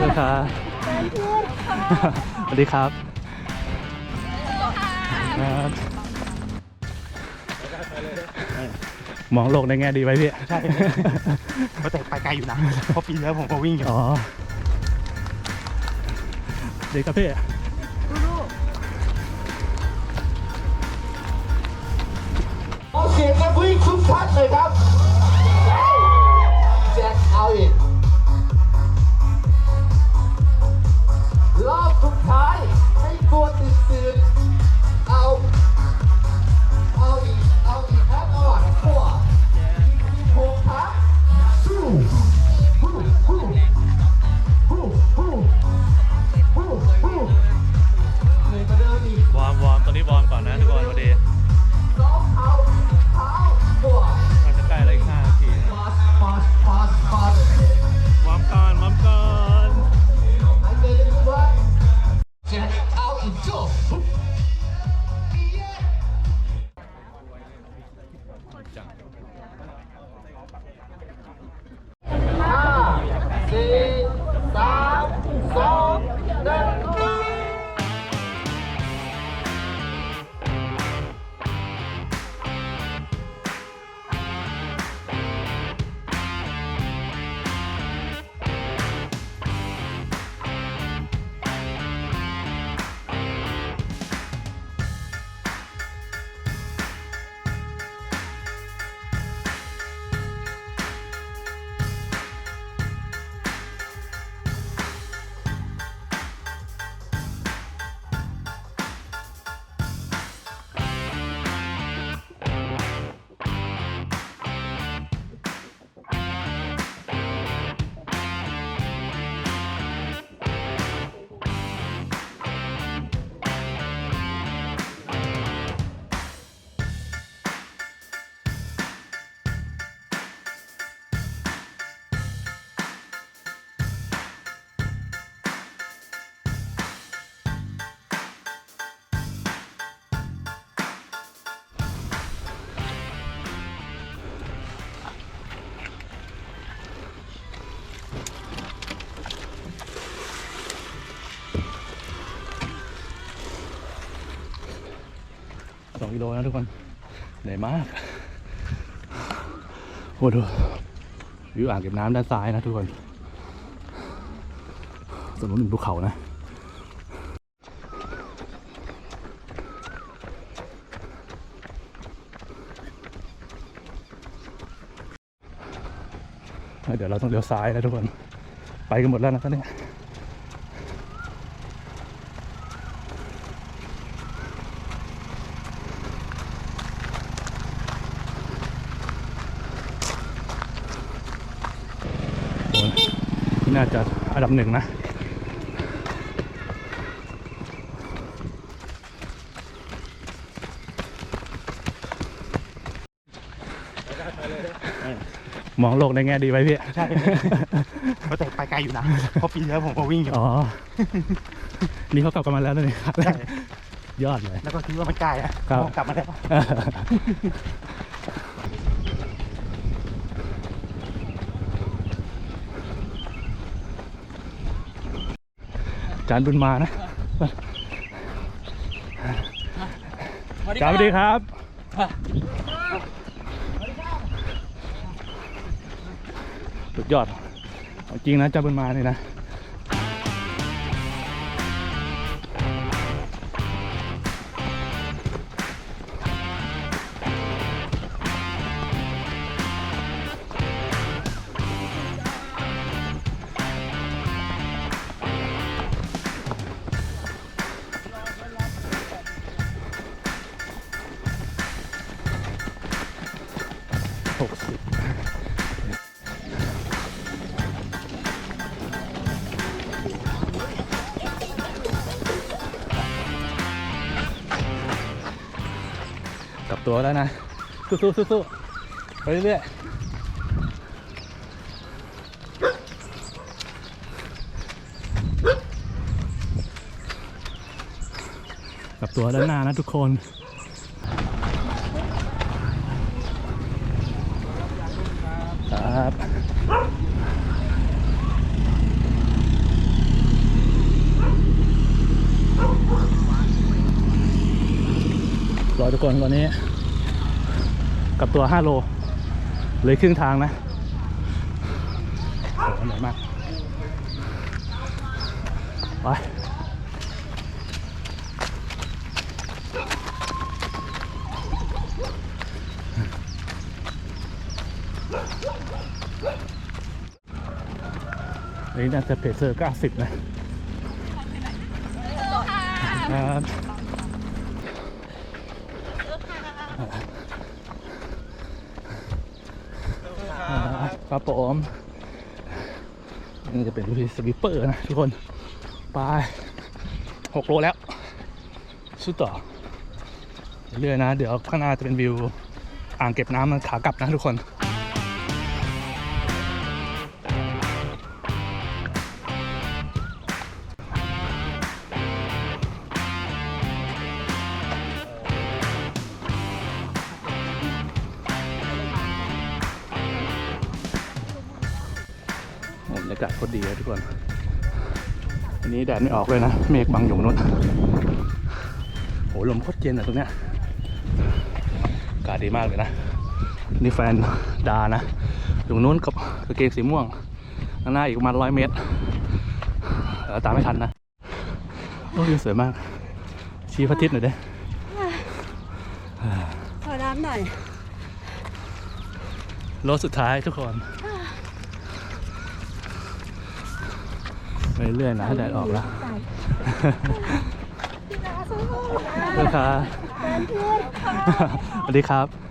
สวัสดีครับสวัสดีครับครับมองโลกในแง่ดีไว้พี่ ใช่แต่ไปไกลอยู่นะเพราะปีแล้วผมก็วิ่งอยู่อ๋อดีครับพี่เอาเสียงกันวิ่งคึกคักเลยครับแจ็คเอาอีก ท้ายให้ตัวติด สองกิโลนะทุกคนเหนื่อยมากโอ้ดูวิวอ่างเก็บน้ำด้านซ้ายนะทุกคนส่วนนู้นเป็นภูเขานะเดี๋ยวเราต้องเลี้ยวซ้ายนะทุกคน ไปกันหมดแล้วนะตอนนี้ น่าจะอันดับหนึ่งนะมองโลกในแง่ดีไว้พี่ ใช่แต่ไปไกลอยู่นะเพราะปีแล้วผมก็วิ่งอยู่ อ๋อ นี่เขากลับกันมาแล้วนะนี่ครับใช่ยอดเลย แล้วก็คิดว่ามันใกล้อะครับมองกลับมาแล้ว จานบุญมานะจานสวัสดีครับสุดยอดเอาจริงนะจานบุญมาเนี่ยนะ ตัวแล้วนะ สู้ๆสู้ๆไปเรื่อยๆกลับตัวด้านหน้านะทุกคนครับ ทุ กคนวันนี้ กับตัว 5 โลเลยครึ่งทางนะโหเหนื่อยมาก ไปอันนี้น่าจะเพจเซอร์90 นะ ครับอ่า ครับผมนี่จะเป็นวิธีสวิปเปอร์นะทุกคน ไปหกโลแล้ว สุดต่อ เรื่อยนะ เดี๋ยวข้างหน้าจะเป็นวิว อ่างเก็บน้ำขากลับนะทุกคนากาศโคตรดีเลยทุกคน อันนี้แดดไม่ออกเลยนะ เมฆบังอยู่นู้นโหลมโคตรเย็นอะตรงเนี้ยอากาศดีมากเลยนะ นี่แฟนดานะอยู่นู้นกับกางเกงสีม่วงข้างหน้าอีกประมาณร้อยเมตรเออตามไม่ทันนะโอ้ยสวยมาก ชี้พระอาทิตย์หน่อยเด้ขอน้ำหน่อยรถสุดท้ายทุกคน ไป เรื่อยๆนะแดดออกแล้วเพื่อนครับสวัสดีครับ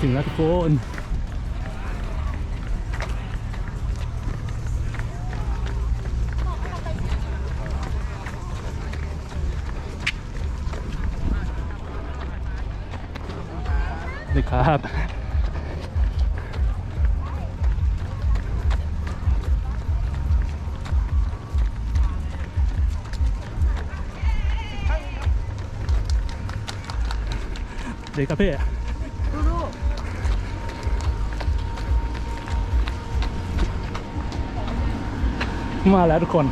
ถึงแล้วทุกคนนี่ครับเด็กครับพี่ มาแล้วทุกคน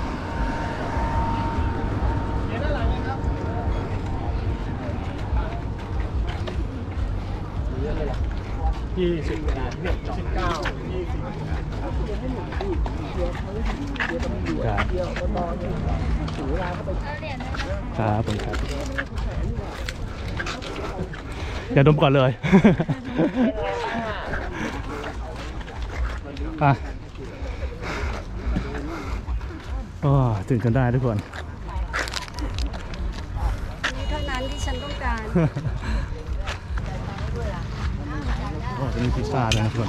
ยี่สิบสิบเก้ายี่สิบครับครับผมครับอย่าดมก่อนเลย อะ ก็ ถึงกันได้ทุกคนนี่เท่านั้นที่ฉันต้องการโอ้จะมีพิซซ่าด้วยนะทุกคน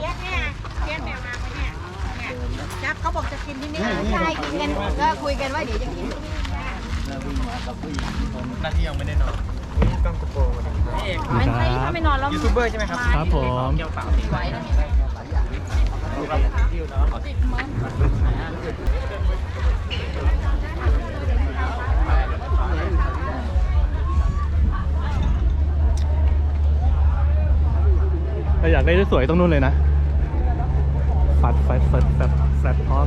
เรียกเนี่ยเรียกแมวมาไหมเนี่ยเนี่ยจักเขาบอกจะกินที่นี่ใช่กินกันก็คุยกันว่าเดี๋ยวจะกินหน้าที่ยังไม่ได้นอนกล้องกระโปรงนี่ครับถ้าไม่นอนแล้วยูทูบเบอร์ใช่ไหมครับครับผมเกี่ยวเปล่าไหวแล้วเนี่ยถ้าอย ได้สวยๆต้องนู่นเลยนะปัดไฟเฟิร์แบบแฟลตพร้อม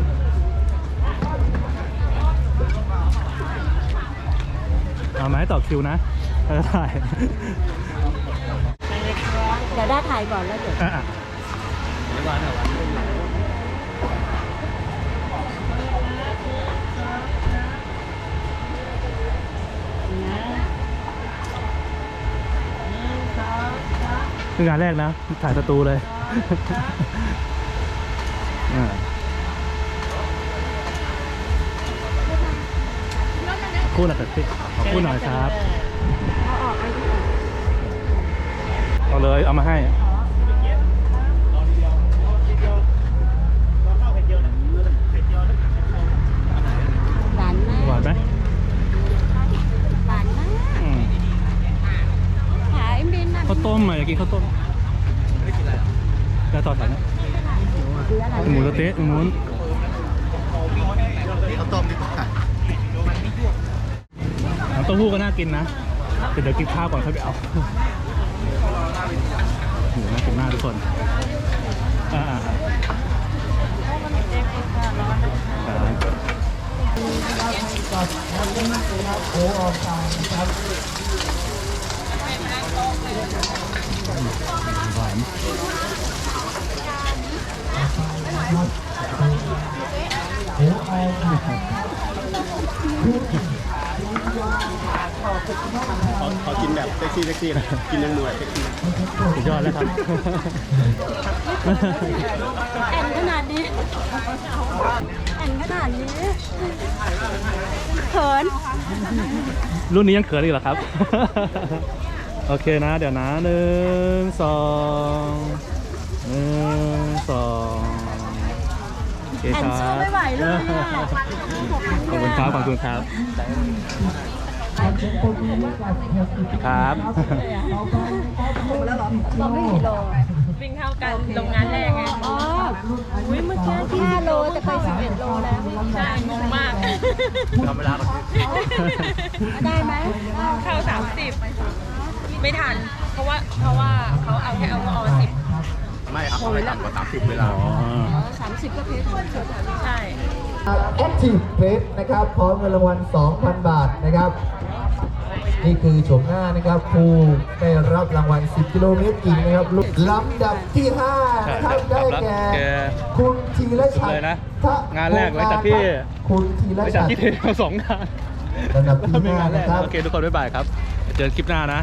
เอาไหมต่อคิวนะถ้าจะถ่ายเดี๋ยวได้ถ่ายก่อนแล้วเดี๋ยวอะอะ คืองานแรกนะ ถ่ายสตูเลยอ่าคู่หน่อยสิขอคู่หน่อยครับ เอาออกไปที่เอาเลย เอามาให้หวานมาก หวานไหม หวานมาก อืม ข้าวต้มอะอยากกินข้าวต้มจะต่อแถวนะคืออะไรหมูสะเต๊ะตรงนู้นเขาต้มดีกว่าเต้าหู้ก็น่ากินนะเดี๋ยวกินข้าวก่อนค่อยไปเอาหมูน่ากินมากทุกคนอ่าๆๆครับหวานเขาเขากินแบบเซ็กซี่เซ็กซี่นะกินยังมือเซ็กซี่สุดยอดแล้วครับ แอนขนาดนี้แอนขนาดนี้เขิน รุ่นนี้ยังเขินอีกเหรอครับ โอเคนะ เดี๋ยวนะหนึ่งสองหนึ่งสองโอเคแอนครับสู้ไม่ไหวเลยอะขอบคุณครับขอบคุณครับครับเราไม่กี่โลวิ่งเท่ากันโรงงานแรกไงอ๋ออุ้ยเมื่อกี้ที่5โลจะไป11โลแล้วใช่งงมากทำเวลาเราได้ไหมเข้าสามสิบ ไม่ทัน เพราะว่าเพราะว่าเขาเอาแค่เอาออสิบไม่ครับเอาไปต่ำกว่าสามสิบเวลาอ๋อสามสิบก็เพชรใช่ Active p a c e นะครับพร้อมเงินรางวัล 2,000 บาทนะครับ นี่คือโฉมหน้านะครับผู้ได้รับรางวัล 10 กิโลเมตรกินนะครับลำดับที่5นะครับใช่ได้ครับแก่แกคุณธีรชัดเลยนะทะงานแรกหลังจากที่คุณธีรไปจาชักดที่เทมาสองงานลำดับที่แล้วมีงาน5แรนะกครับโอเคทุกคนบ๊ายบายครับเจอกันคลิปหน้านะ